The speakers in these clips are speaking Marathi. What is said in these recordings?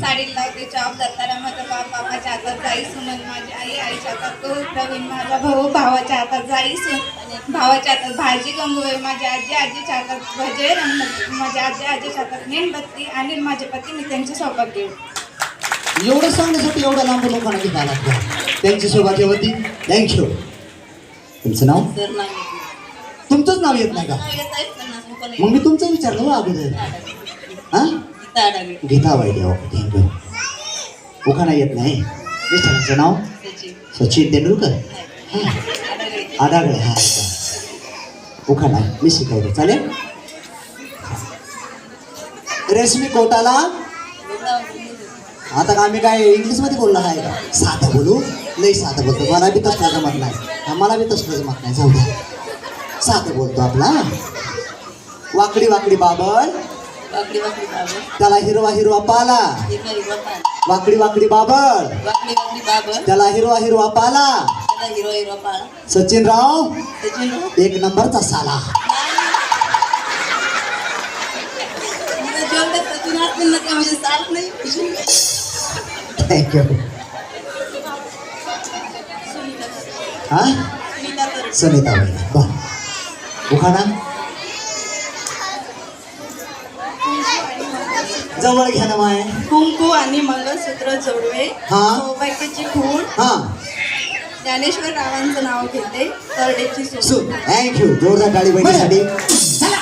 साडीला लावते चॉप माझा बाप बापाच्या हातात जाई सुमन माझी आई आईच्या हातात गहू प्रवीण माझा भाऊ भावाच्या हातात जाई सुन भावाच्या हातात भाजी गंगूबाई माझ्या आजी आजीच्या हातात भजे रंग माझ्या आजी आजीच्या हातात मेणबत्ती आणि माझे पती मी त्यांचे सौभाग्य घेऊ एवढं सांगण्यासाठी एवढं लांब लोकांना घेता लागतं त्यांची सौभाग्यवती थँक्यू तुमचं नाव? तर नाही तुमचंच नाव येत नाही का? मग मी तुमचं विचारलं हो अगोदर. हा? गीता वाईट थँक्यू उखाणा येत नाही. मिस्टरांचं नाव? सचिन. तेंडुलकर? हां. आडागळे हा उखाणा मी शिकवतो. चालेल? रेशमी कोटाला? आता का आम्ही काय इंग्लिशमध्ये बोलणार आहे का? साधं बोलू? लई साधं बोलतो. मला बी तसलं जमत नाही. मला बी तसलं जमत नाही. जाऊ द्या. साधं बोलतो आपला. वाकडी वाकडी बाबळ वाकडी वाकडी बाबर त्याला हिरवा हिरवा पाला. हिरवा हिरवा पान वाकडी वाकडी बाबळ वाकडी वाकडी त्याला हिरवा हिरवा पाला. त्याला हिरवा हिरवा पान सचिनराव एक नंबरचा साला. सचिन ते म्हणजे थँक्यू हा? सुनीता उखाणा? जवळ घ्या ना माय. कुंकू आणि मंगळसूत्र जोडवे हा. सौभाग्याची खूण हा. ज्ञानेश्वर रावांचं नाव घेते. तरडेची सु सून थँक्यू जोरदार टाळी बहिणीसाठी चला.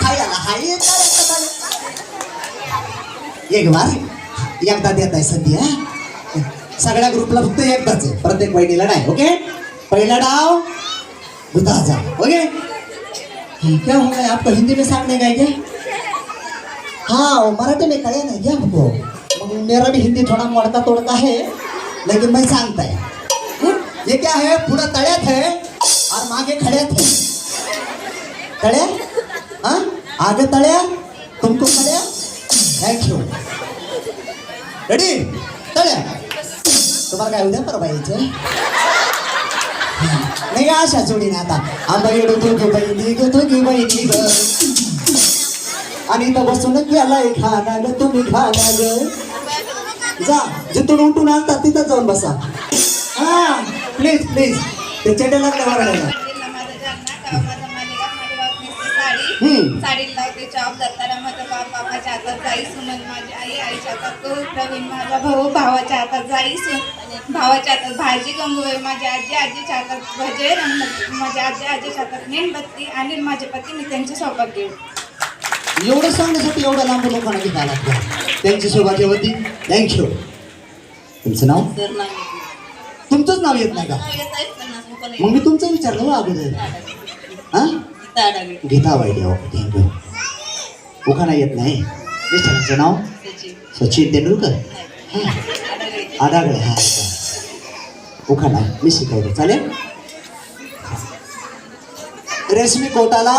खायला हाय. एक बार. एकदा देत आहे सध्या सगळ्या ग्रुपला फक्त एकदाच आहे. प्रत्येक बहिणीला नाही ओके? पहिला डाव. दुधा जा. ओके? क्या होगा आपको हिंदी में सामने गए क्या हाँ हो, मराठी में कहे ना क्या आपको. मेरा भी हिंदी थोड़ा मोड़ता तोड़ता है लेकिन मैं सांगता. है? ये क्या है? पुढं तळ्यात थे और मागे खड़े थे तड़े हाँ? आगे तळ्या तुमको खड्या थैंक यू रेडी तळ्या तुम्हाला काय उद्या परवा यायचं नाही का अशा जोडीने आता. आंबा येडो दोघी बहिणी ग दोघी बहिणी ग आणि इथं बसून गेलाय खाना ग तुम्ही खाना ग जा जिथून उठून आणतात तिथं जाऊन बसा. हा प्लीज प्लीज ते चेटे लागलं वरडायला जिल्हा माझा जालना गाव माझा साडी साडीला लावते चॉप दत्तारा माझा बाप बापाच्या हातात जाई सुमन माझी आई आईच्या हातात गहू प्रवीण माझा भाऊ भावाच्या हातात जाई सुन भावाच्या हातात भाजी गंगूबाई माझ्या आजी आजीच्या हातात भजे रंग माझ्या आजी आजीच्या हातात मेणबत्ती आणि माझे पती मी त्यांचे सौभाग्य घेऊ एवढं सांगण्यासाठी एवढं लांब लोकांना घेता लागतं त्यांची सौभाग्यवती थँक्यू. तुमचं नाव? नाही. तुमचंच नाव येत नाही का? मग मी तुमचं विचारलं हो अगोदर. हा? गीता वाईट ओके थँक्यू. उखाणा येत नाही. मिस्टरांचं नाव? सचिन. तेंडुलकर? हां. आडागळे हा उखाणा मी शिकवतो चालेल रेशमी कोटाला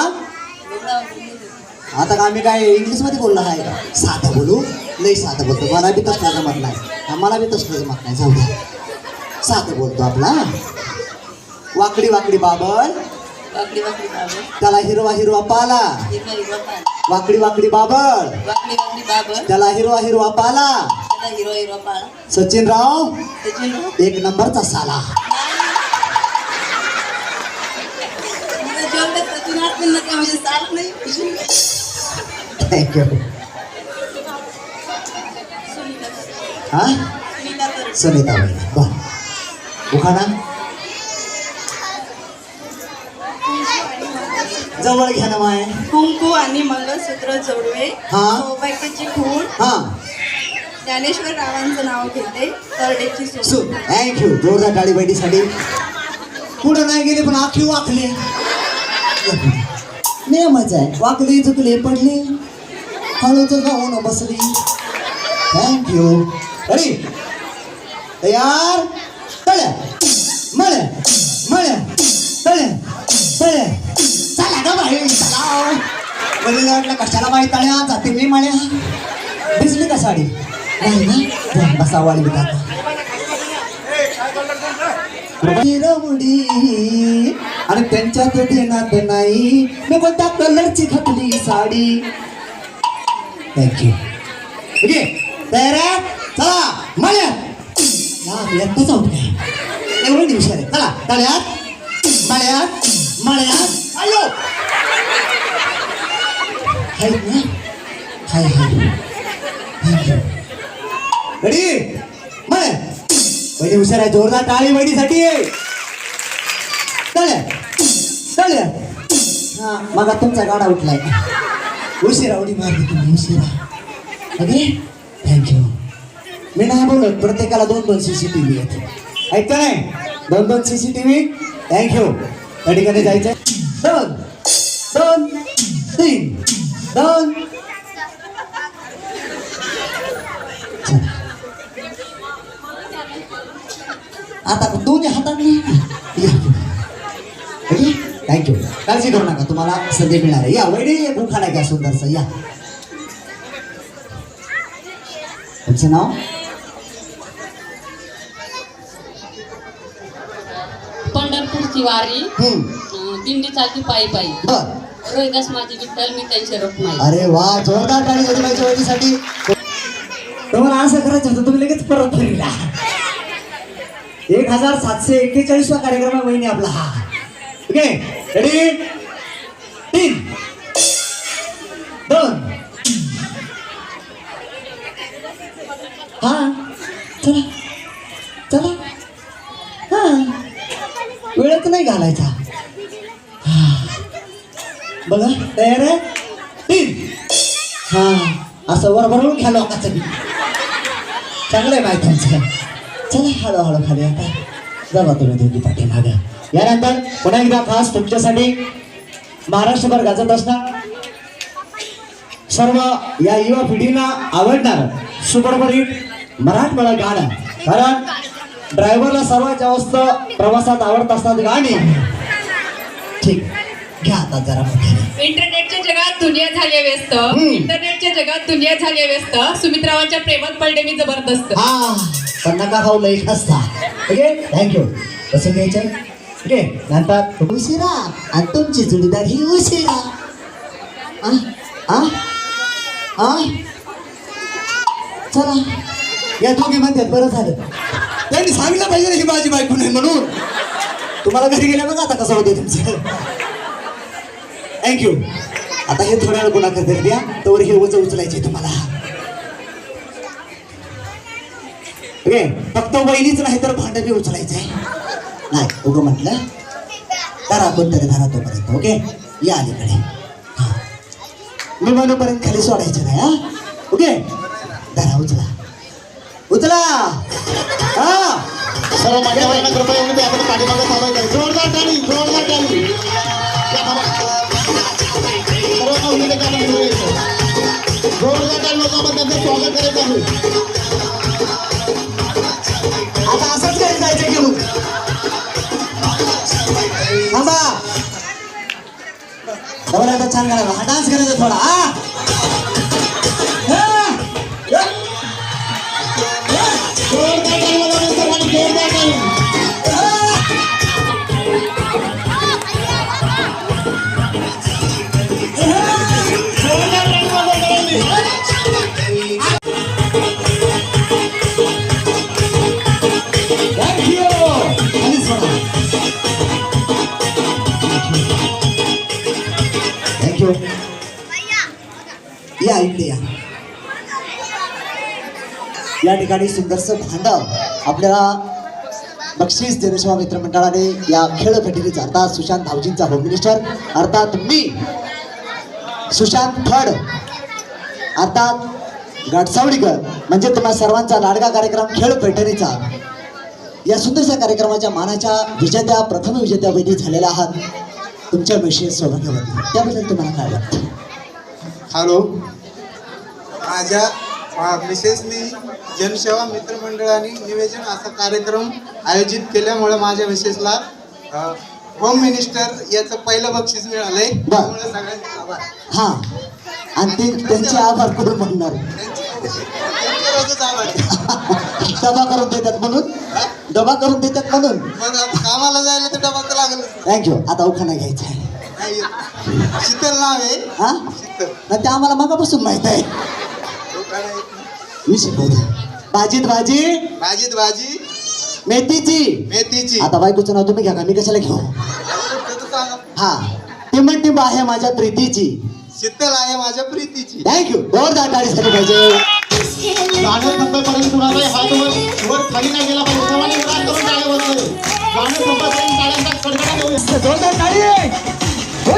आता का आम्ही काय इंग्लिशमध्ये बोलणार आहे का साधं बोलू लई साधं बोलतो मला बी तसलं जमत नाही मला बी तसलं जमत नाही जाऊ द्या साधं बोलतो आपला वाकडी वाकडी बाबळ वाकडी वाकडी बाबर त्याला हिरवा हिरवा पाला वाकडी वाकडी बाबळ वाकडी वाकडी बाबर त्याला हिरवा हिरवा पाला त्याला हिरवा हिरवा पान सचिनराव त्याची एक नंबरचा साला. जेवढं सचिन असतील ना ते म्हणजे चालत नाही थँक्यू हा? सुनीता तर सुनीता वहिनी वा उखाणा? जवळ घ्या ना माय. कुंकू आणि मंगळसूत्र जोडवे हा. सौभाग्याची खूण. हा. ज्ञानेश्वर रावांचं नाव घेते. तरडेची सु थँक्यू जोरदार टाळी बैठीसाठी. पुढं नाही गेले पण आखी वाकले. नेमच आहे. वाकली चुकली पडले. हळूच गाऊन बसली. थँक्यू अरे तयार? तळ्या मळ्या मळ्या तळ्या तळ्या चला ग बाहेर चला. बघितलं वाटलं कशाला बाई तळ्या जाते मी मळ्या. भिजली का साडी? नाही ना जा, बसा वाळी रवडी आणि त्यांच्यात देण्यात नाही. मी कोणत्या कलरची घातली साडी. थँक्यू ओके तयार आहे? चला मळ्यात या एकटाच आहोत काय एवढं दिवस आहे. चला तळ्यात मळ्यात मळ्यात. आयो हाय ना? हाय हाय. थँक्यू रेडी मळ्यात वहिनी हुशार आहे जोरदार टाळी वहिनीसाठी. चल. चल. हा मग तुमचा गाडा उठलाय. उशिरा उडी मारली तुम्ही उशिरा. ओके? थँक्यू मी नाही बोलत प्रत्येकाला दोन दोन सी सी टी व्ही आहेत. ऐकता नाही? दोन दोन C C T V thank you त्या ठिकाणी जायचं दोन दोन तीन दोन आता दोन्ही हातांनी थँक्यू काळजी करू नका. तुम्हाला संधी मिळणार आहे. या वैडी गुखाडा घ्या सुंदरसं. या. तुमचं नाव? पंढरपूरची वारी. हम्म, अं, दिंडी चालती पायी पायी बर. रोहिदास माझी विठ्ठल मी त्यांचे रोखमाई अरे वा जोरदार वहिनीसाठी. तुम्हाला असं करायचं होतं तुम्ही लगेच परत फिरला एक हजार सातशे एक्केचाळीसवा कार्यक्रम आहे महिने आपला. हा ओके? रेडी तीन. दोन. हा. चला. चला. हा. वेळच नाही घालायचा. हा. बघा तयार आहे? तीन. हा. असं वर भरून घ्या लोकांचं चांगलं आहे माहिती चला हळूहळू खाली आता. जावा तुम्ही दोघी पाठीमागं. यानंतर पुन्हा एकदा खास तुमच्यासाठी महाराष्ट्रभर गाजत असणार. सर्व या युवा पिढीला आवडणार सुपरपर हिट मराठमोळा गाणं. कारण ड्रायव्हरला सर्वात जास्त प्रवासात आवडत असतात गाणी. ठीक. घ्या आता जरा इंटरनेटच्या जगात दुनिया झाली व्यस्त. इंटरनेटच्या जगात दुनिया झाली व्यस्त. सुमित्रावांच्या प्रेमात पडले मी जबरदस्त. हा. पण नका खाऊ लई खसता ओके थँक्यू कसं घ्यायचं ओके नंतर उशिरा. आणि तुमची जुडीदार ही उशिरा. आ? आ? आ? चला. या दोघी म्हणतात बरं झालं. त्यांनी सांगितलं पाहिजे ही माझी बायको नाही म्हणून. तुम्हाला घरी गेल्या बघा आता कसं होते तुमचं. थँक्यू आता हे थोड्या वेळ तरी द्या तोवर हे उच उचलायचे तुम्हाला. ओके फक्त वहिनीच नाही तर भांडं बी उचलायचंय. नाही उगं म्हटलं धरा कोणतरी धरा तोपर्यंत ओके? या अलीकडे. मी म्हणूपर्यंत खाली सोडायचं नाही हा? ओके? धरा उचला. उचला! हा! सर्व माझ्या मान्यवरांना कृपया विनंती आपण पाठीमागे थांबायचं जोरदार टाळी जोरदार टाळी या थांबा. सर्वांना जोरदार टाळी वाजवा, त्यांचं स्वागत करायचं आहे आता असंच घरी जायचं घेऊन थांबा. बरं आता छान करायला हा डान्स करायचा थोडा. ठिकाणी सुंदरसं भांडव आपल्याला बक्षीस जनसेवा मित्रमंडळाने या खेळ फेटीचा अर्थात सुशांत भाऊजींचा होम मिनिस्टर अर्थात मी सुशांत फड अर्थात गाडसावडीकर म्हणजे तुम्हा सर्वांचा लाडका कार्यक्रम खेळ पैठणीचा या सुंदरशा कार्यक्रमाच्या मानाच्या विजेत्या प्रथम विजेत्या वैधी झालेल्या आहात तुमच्या विशेष सौभाग्यवती. त्याबद्दल तुम्हाला काय वाटतं? हॅलो माझ्या मिसेसनी जनसेवा मित्रमंडळाने निवेदन असा कार्यक्रम आयोजित केल्यामुळे माझ्या मिसेसला होम मिनिस्टर याचं पहिलं बक्षीस मिळालंय. त्यामुळे सगळ्यांचे आभार. हां. आणि ते त्यांचे आभार. करून म्हणणार त्यांचे त्यांचे रोजच आभार. डबा करून देतात म्हणून? डबा करून देतात म्हणून? मग आता कामाला जायला तर डबा तर लागलं थँक्यू आता उखाणा घ्यायचा आहे. नाही. शीतल नाव आहे. हा? शीतल. ना ते आम्हाला मगापासून माहीत आहे. नाही. मी शिकवतो. भाजीत भाजी भाजीत भाजी मेथीची. मेथीची. आता बायकोचं नाव तुम्ही घ्या का? मी कशाला घेऊ. हा. टिंब टिंब आहे माझ्या प्रीतीची. शीतल आहे माझ्या प्रीतीची. थँक्यू जोरदार टाळी झाली पाहिजे. गाणं संपेपर्यंत हात वर वर खाली नाही गेला पाहिजे. सर्वांनी करून गाणं संपेपर्यंत टाळ्यांचा